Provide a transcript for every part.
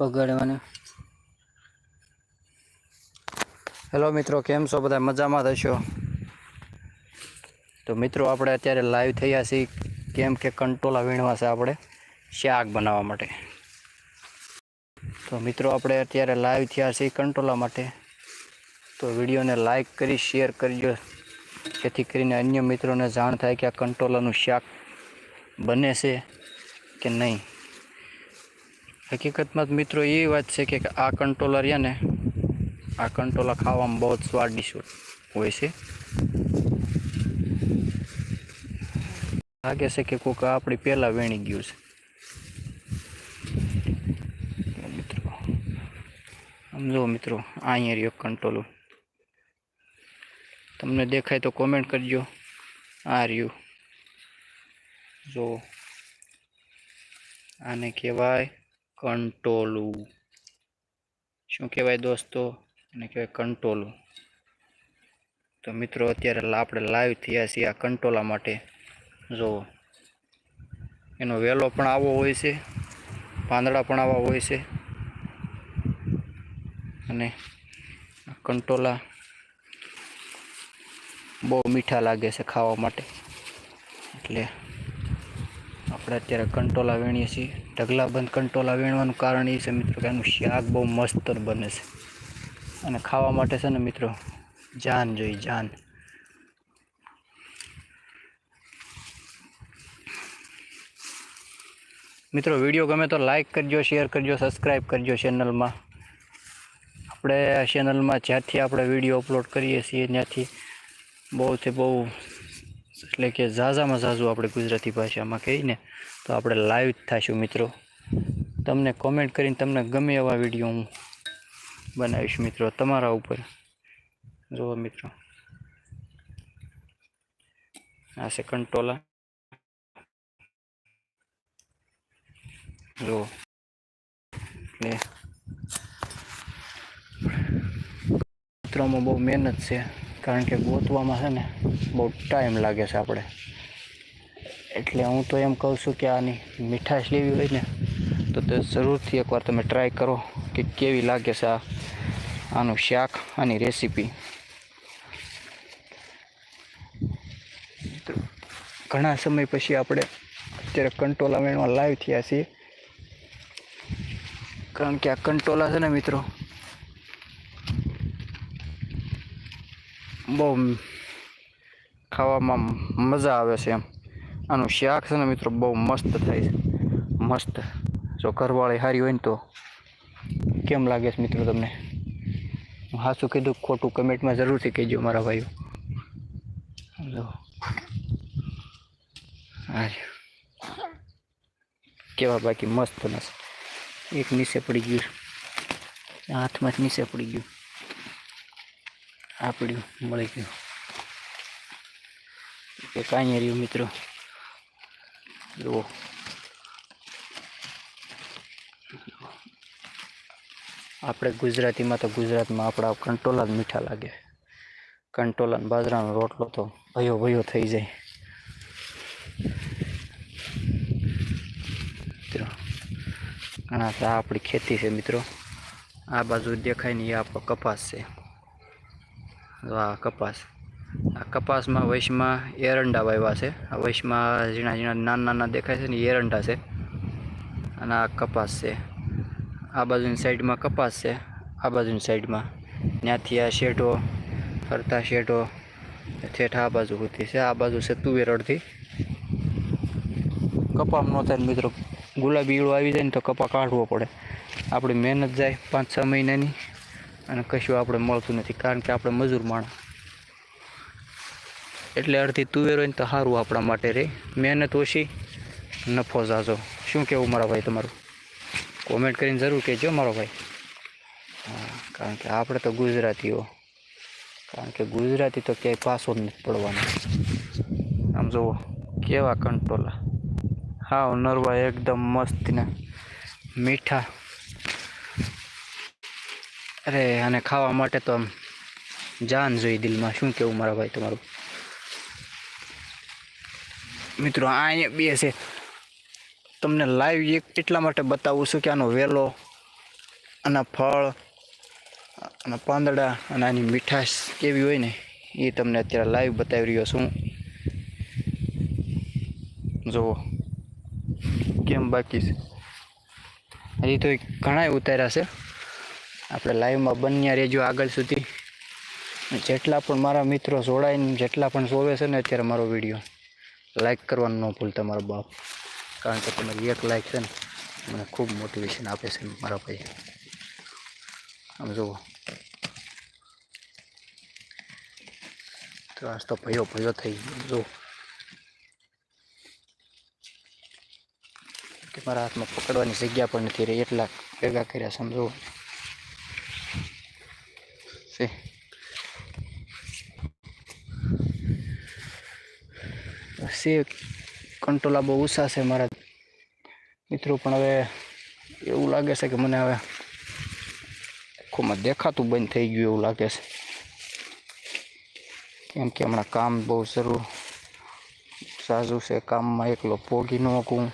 પગાડવાની. Hello મિત્રો, કેમ છો? બધા મજામાં થશો તો મિત્રો, આપણે અત્યારે લાઈવ થયા છીએ. કેમ કે કંટોલા વીણવા છે આપણે શાક બનાવવા માટે. તો મિત્રો, આપણે અત્યારે લાઈવ થયા છીએ કંટોલા માટે. તો વિડીયોને લાઈક કરી શેર કરજો. જેથી કરીને અન્ય મિત્રોને જાણ થાય કે આ કંટોલાનું શાક બને છે કે નહીં. હકીકતમાં મિત્રો એ વાત છે કે આ કંટ્રોલર રહ્યા ને, આ કંટ્રોલર ખાવામાં બહુ જ સ્વાદિષ્ટ હોય છે. લાગે છે કે કોઈક આપણી પહેલાં વેણી ગયું છે. મિત્રો, આમ મિત્રો, અહીંયા રહ્યો કંટ્રોલર. તમને દેખાય તો કોમેન્ટ કરજો. આ રહ્યું. જો, આને કહેવાય કંટોલું શું કહેવાય દોસ્તો? એને કહેવાય કંટોલું તો મિત્રો, અત્યારે આપણે લાઈવ થયા છીએ આ કંટોલા માટે. જો, એનો વેલો પણ આવો હોય છે, પાંદડા પણ આવા હોય છે. અને કંટોલા બહુ મીઠા લાગે છે ખાવા માટે. એટલે આપણે અત્યારે કંટોલા વીણીએ છીએ. ઢગલા બંધ કંટોલા વીણવાનું કારણ એ છે મિત્રો કે એનું શાક બહુ મસ્ત બને છે. અને ખાવા માટે છે ને મિત્રો, જાન જોઈ, જાન. મિત્રો, વીડિયો ગમે તો લાઈક કરજો શેર કરજો સબસ્ક્રાઈબ કરજો ચેનલમાં આપણે આ ચેનલમાં જ્યાંથી આપણે વીડિયો અપલોડ કરીએ છીએ ત્યાંથી બહુથી બહુ એટલે કે ઝાઝામાં ઝાઝું આપણે ગુજરાતી ભાષામાં કહીને તો આપણે લાઈવ થઈશું મિત્રો. તમને કોમેન્ટ કરીને તમને ગમે એવા વીડિયો હું બનાવીશ મિત્રો, તમારા ઉપર. જુઓ મિત્રો. આ છે કંટોલા. જુઓ. એટલે મિત્રોમાં બહુ મહેનત છે. કારણ કે ગોતવામાં છે ને બહુ ટાઈમ લાગે છે આપણે. એટલે હું તો એમ કહું છું કે આની મીઠાશ લેવી હોય ને, તો તે જરૂરથી એકવાર તમે ટ્રાય કરો કે કેવી લાગે છે આ, આનું શાક, આની રેસીપી ઘણા સમય પછી આપણે અત્યારે કંટોલા વેણવા લાઈવ થયા છીએ. કારણ કે આ કંટોલા છે ને મિત્રો બહુ ખાવામાં મજા આવે છે એમ. આનું શાક છે ને મિત્રો બહુ મસ્ત થાય છે. મસ્ત. જો ઘરવાળી સારી હોય ને તો કેમ લાગે છે મિત્રો તમને? હું હાચું કીધું ખોટું કમેન્ટમાં જરૂરથી કહેજો મારા ભાઈઓ. કેવા બાકી મસ્ત નસ એક નીચે પડી ગયું. હાથમાં નીચે પડી ગયું. આ પડ્યું મળી ગયું. કે કાંઈ રહ્યું મિત્રો. જુઓ. આપણે ગુજરાતીમાં તો ગુજરાતમાં આપણા કંટોલા જ મીઠા લાગે. કંટોલા બાજરાનો રોટલો તો ભયો ભયો થઈ જાય. મિત્રો, ઘણા આપણી ખેતી છે મિત્રો. આ બાજુ દેખાય ને એ આપણો કપાસ છે. આ કપાસ. આ કપાસમાં વૈશમાં એરંડા વાવ્યા છે. આ વૈશમાં ઝીણા ઝીણા નાના નાના દેખાય છે ને એરંડા છે. અને આ કપાસ છે. આ બાજુની સાઈડમાં કપાસ છે. આ બાજુની સાઈડમાં. ત્યાંથી આ શેઢો, ફરતા શેઢો ઠેઠ આ બાજુ હોતી છે. આ બાજુ છે તુવેર અડધી કપામ ન થાય મિત્રો, ગુલાબી ઈળો આવી જાય ને તો કપા કાઢવો પડે. આપણી મહેનત જાય પાંચ છ મહિનાની. અને કશું આપણે મળતું નથી, કારણ કે આપણે મજૂર માણસ. એટલે અડધી તુવેર હોય ને તો સારું આપણા માટે રહે મહેનત ઓછી, નફો ઝાઝો. શું કહેવું મારા ભાઈ તમારું? કોમેન્ટ કરીને જરૂર કહેજો મારો ભાઈ. હા, કારણ કે આપણે તો ગુજરાતીઓ. કારણ કે ગુજરાતી તો ક્યાંય પાસો જ નથી પડવાનો. આમ જુઓ કેવા કંટ્રોલ. હા નરવા એકદમ મસ્ત ને મીઠા અરે આને ખાવા માટે તો આમ જાન જોઈ દિલમાં. શું કેવું મારા ભાઈ તમારું? મિત્રો, આ અહીંયા બે છે. તમને લાઈવ એક એટલા માટે બતાવું છું કે આનો વેલો આના ફળ અને પાંદડા અને આની મીઠાશ કેવી હોય ને, એ તમને અત્યારે લાઈવ બતાવી રહ્યો છું. જુઓ, કેમ બાકી છે? હજી તો ઘણા ઉતાર્યા છે. આપણે લાઈવમાં બન્યા રહેજો આગળ સુધી. જેટલા પણ મારા મિત્રો જોડાઈને, જેટલા પણ જોવે છે ને અત્યારે મારો વીડિયો લાઈક કરવાનું ન ભૂલતા મારો બાપ. કારણ કે તમારી એક લાઈક છે ને, મને ખૂબ મોટિવેશન આપે છે મારા ભાઈ આમ જુઓ. તો તો ભયો ભયો થઈ જુઓ. કે મારા હાથમાં પકડવાની જગ્યા પણ નથી રહી. એટલા ભેગા કર્યા સમજો છે છે કંટ્રોલા બહુ ઓછા છે મારા મિત્રો પણ હવે એવું લાગે છે કે મને હવે આંખોમાં દેખાતું બંધ થઈ ગયું એવું લાગે છે કેમ કે હમણાં કામ બહુ શરૂ સાજુ છે કામમાં એકલો પોગી ન શકું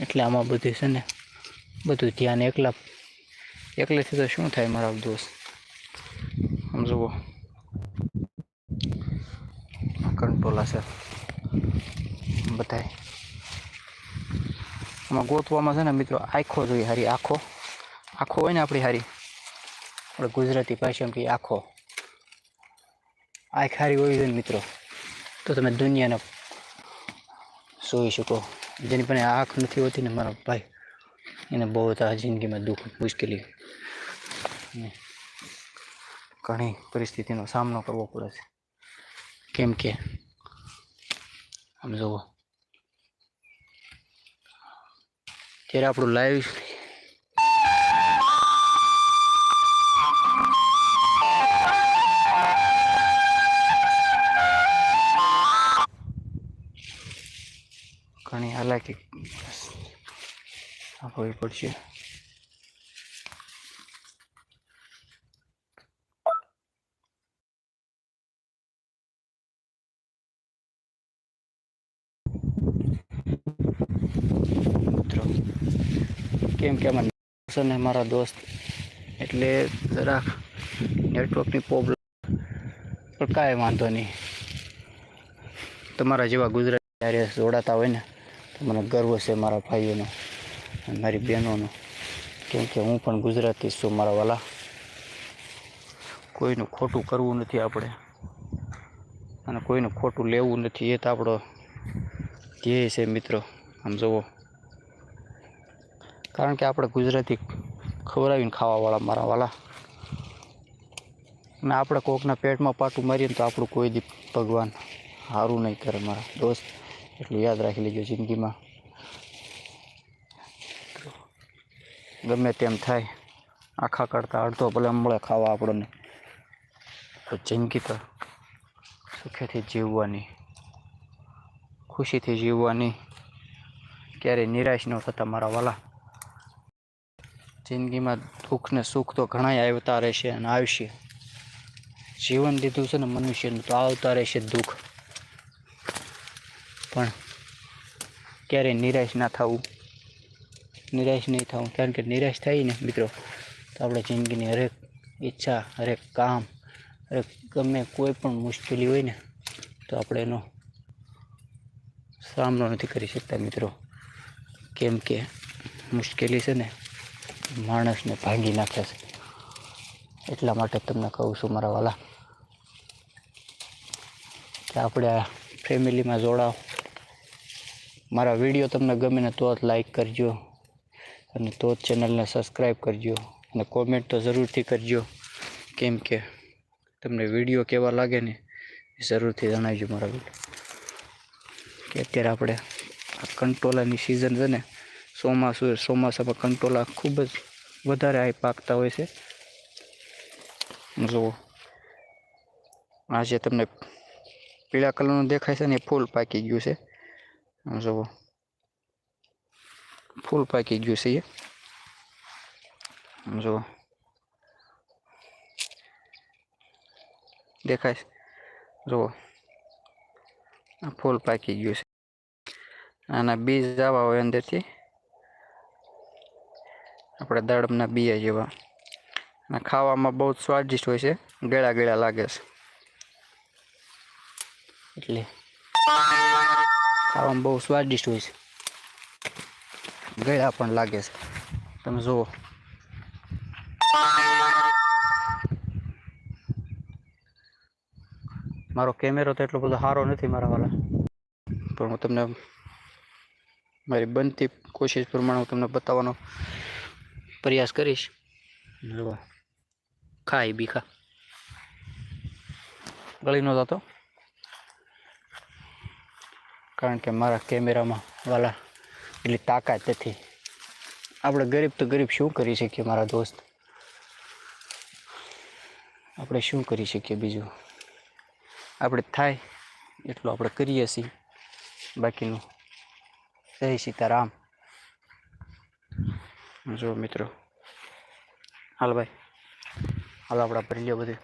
એટલે આમાં બધી છે ને બધું ધ્યાન એકલા એકલેથી તો શું થાય મારા દોસ્ત આમ જુઓ. કંટ્રોલ હશે. બધાય. આમાં ગોતવામાં છે ને મિત્રો, આખો જોઈએ હારી, આખો. આખો હોય ને આપણી હારી. આપણે ગુજરાતી ભાષામાં કહીએ આખો. આંખ હારી હોવી જોઈએ ને મિત્રો, તો તમે દુનિયાને જોઈ શકો. જેની પણ આંખ નથી હોતી ને મારા ભાઈ, એને બહુ આ જિંદગીમાં દુઃખ, મુશ્કેલી. ઘણી પરિસ્થિતિનો સામનો કરવો પડે છે. કેમ કે, આમ જુઓ. ત્યારે આપણું લાઈવ ઘણી હાલાકી આપવી પડશે. કેમ કે આમાં છે ને મારા દોસ્ત. એટલે જરાક નેટવર્કની પ્રોબ્લેમ પણ કાંઈ વાંધો નહીં. તમારા જેવા ગુજરાતી જ્યારે જોડાતા હોય ને, તો મને ગર્વ છે મારા ભાઈઓનો અને મારી બહેનોનો. કેમ કે હું પણ ગુજરાતી છું મારા વાલા. કોઈનું ખોટું કરવું નથી આપણે. અને કોઈનું ખોટું લેવું નથી, એ તો આપણો ધ્યેય છે મિત્રો. આમ જુઓ કારણ કે આપણે ગુજરાતી ખવડાવીને ખાવાવાળા મારા વાલા અને આપણે કોકના પેટમાં પાટું મારીએ ને તો આપણું કોઈ દી ભગવાન સારું નહીં કરે મારા દોસ્ત. એટલું યાદ રાખી લેજો જિંદગીમાં. ગમે તેમ થાય. આખા કરતાં અડધો ભલે મળે ખાવા આપણને. તો જિંદગી તો સુખેથી જીવવાની, ખુશીથી જીવવાની. ક્યારેય નિરાશ ન થતા મારા વાલા જિંદગીમાં દુઃખ ને સુખ તો ઘણાય આવતા રહેશે અને આવશે. જીવન લીધું છે ને મનુષ્યનું તો આવતા રહેશે દુઃખ. પણ ક્યારેય નિરાશ ના થવું. નિરાશ નહીં થવું, કારણ કે નિરાશ થાય ને મિત્રો, તો આપણે જિંદગીની હરેક ઈચ્છા, હરેક કામ, હરેક ગમે કોઈ પણ મુશ્કેલી હોય ને, તો આપણે એનો સામનો નથી કરી શકતા મિત્રો. કેમ કે મુશ્કેલી છે ને માણસને ભાંગી નાખે છે. એટલા માટે તમને કહું છું મારા વાલા, કે આપણે ફેમિલીમાં જોડાઓ. મારા વીડિયો તમને ગમે ને તો જ લાઈક કરજો અને તો જ ચેનલને સબસ્ક્રાઈબ કરજો અને કોમેન્ટ તો જરૂરથી કરજો. કેમ કે તમને વીડિયો કેવા લાગે ને એ જરૂરથી જણાવજો મારા વીડિયો. કે અત્યારે આપણે આ કંટોલાની સિઝન છે ને ચોમાસું ચોમાસામાં કંટોલા ખૂબ જ વધારે આ પાકતા હોય છે. જુઓ આ જે તમને પીળા કલરનું દેખાય છે ને એ ફૂલ પાકી ગયું છે. જુઓ ફૂલ પાકી ગયું છે એ. જુઓ દેખાય છે. આ ફૂલ પાકી ગયું છે. આના બીજ આવા હોય અંદરથી. આપણે દાડમના બિયા જેવા. અને ખાવામાં બહુ સ્વાદિષ્ટ હોય છે. ગળા ગળા લાગે છે. એટલે ખાવામાં બહુ સ્વાદિષ્ટ હોય છે. ગળા પણ લાગે છે. તમે જુઓ. મારો કેમેરો તો એટલો બધો સારો નથી મારા વાળા. પણ હું તમને મારી બનતી કોશિશ પ્રમાણે હું તમને બતાવવાનો પ્રયાસ કરીશ. જુઓ ખાઈ બી ખા. ગળી નો હતો કારણ કે મારા કેમેરામાં વાલા એટલી તાકાત નથી આપણે ગરીબ તો ગરીબ શું કરી શકીએ મારા દોસ્ત? આપણે શું કરી શકીએ બીજું? આપણે થાય એટલું આપણે કરીએ છીએ. બાકીનું જય સીતારામ. જો મિત્રો. હાલ ભાઈ. હાલ આપણે ભરી લ્યો બધું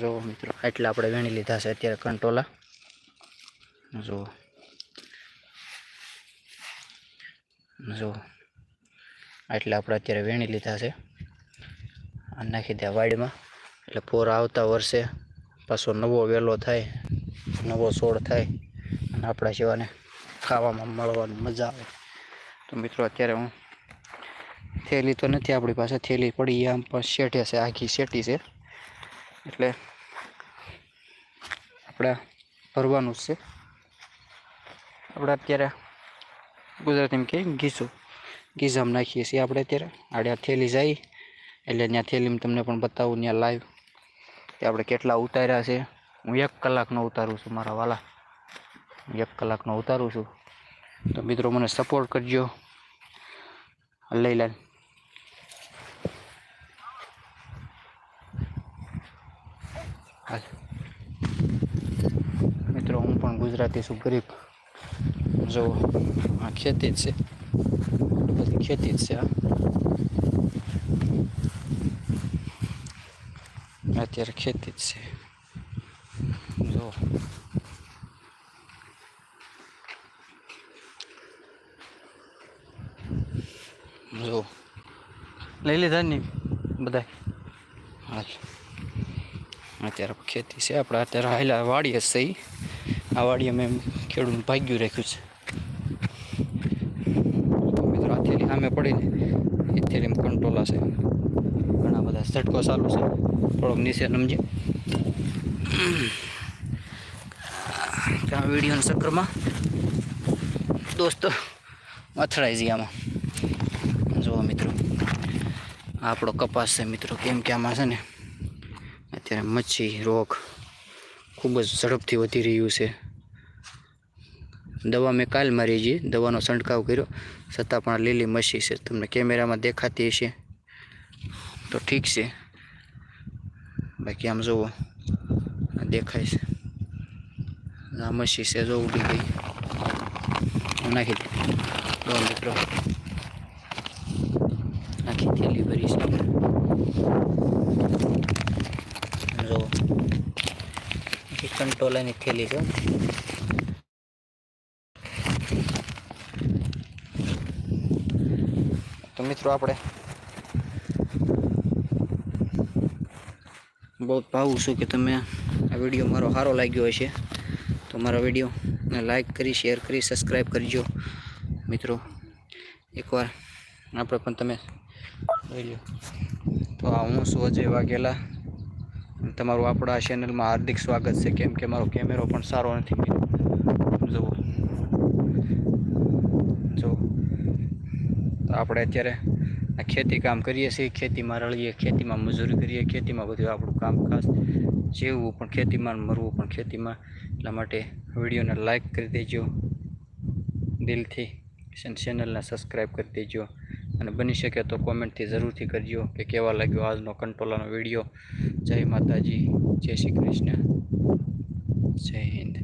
જો મિત્રો એટલે આપણે વેણી લીધા છે અત્યારે કંટોલા. જો જુઓ. એટલે આપણે અત્યારે વેણી લીધા છે. નાખી દે વાડીમાં. એટલે પોર આવતા વર્ષે પાછો નવો વેલો થાય નવો છોડ થાય. અને આપણા જેવાને ખાવામાં મળવાની મજા આવે. તો મિત્રો અત્યારે હું થેલી તો નથી આપણી પાસે, થેલી પડી આમ પણ શેઠે છે, આખી શેટી છે. એટલે આપણે ભરવાનું જ છે. આપણે અત્યારે ગુજરાતીમાં કહીએ ઘીસું. ઘીઝામ નાખીએ છીએ આપણે અત્યારે. આડે થેલી જાય, એટલે ત્યાં થેલીમાં તમને પણ બતાવું, ત્યાં લાઈવ કે આપણે કેટલા ઉતાર્યા છે. હું એક કલાકનો ઉતારું છું મારા વાલા. એક કલાકનો ઉતારું છું. તો મિત્રો મને સપોર્ટ કરજો. લઈ લે હાલ. મિત્રો, હું પણ ગુજરાતી છું, ગરીબ. જો, આ ખેતી જ છે. બધી ખેતી જ છે આ અત્યારે ખેતી જ છે. જો. જો લઈ લીધા ને બધા હાલ અત્યારે ખેતી છે. આપણે અત્યારે હાલા વાડીએ જ છે ઈ. આ વાડીએ મેં ખેડૂત ભાગ્યું રાખ્યું છે. તો મિત્રો આ થેલી સામે પડીને એ થેલીમાં કંટ્રોલા છે. ઘણા બધા ઝટકો ચાલુ છે. થોડોક નીચે નમજે ત્યાં વિડીયોના ચક્કરમાં? દોસ્તો અથડાઈ જઈએ આમાં. જુઓ મિત્રો. આપણો કપાસ છે મિત્રો. કેમ કે આમાં છે ને અત્યારે મચ્છી, રોગ ખૂબ જ ઝડપથી વધી રહ્યું છે. દવા મેં કાલ મારી છે દવાનો છંટકાવ કર્યો. છતાં પણ લીલી મચ્છી છે. તમને કેમેરામાં દેખાતી હશે. તો ઠીક છે. બાકી આમ જુઓ દેખાય છે. આ મચ્છી છે, જો ઉડી ગઈ. નાખી દો જો મિત્રો. ભરી છે જો આખી કંટોલાની થેલી છે. તો મિત્રો આપણે બહુ ભાવું છું કે તમે આ વીડિયો મારો સારો લાગ્યો હશે. તો મારા વિડીયોને લાઈક કરી, શેર કરી, સબસ્ક્રાઈબ કરજો. મિત્રો, એકવાર આપણે પણ તમે જોઈ લો તો આ હું છું અજય વાઘેલા તમારું આપણા ચેનલમાં હાર્દિક સ્વાગત છે. કેમ કે મારો કેમેરો પણ સારો નથી જુઓ. જો આપણે અત્યારે ખેતી કામ કરીએ છીએ. ખેતીમાં રળીએ, ખેતીમાં મજૂરી કરીએ, ખેતીમાં બધું આપણું કામ ખાસ જીવવું પણ ખેતીમાં મરવું પણ ખેતીમાં. એટલા માટે વિડીયોને લાઈક કરી દેજો. દિલથી ચેનલને સબસ્ક્રાઈબ કરી દેજો. અને બની શકે તો કોમેન્ટથી જરૂરથી કરજો કે કેવા લાગ્યો આજનો કંટ્રોલાનો વીડિયો. જય માતાજી, જય શ્રી કૃષ્ણ, જય હિન્દ.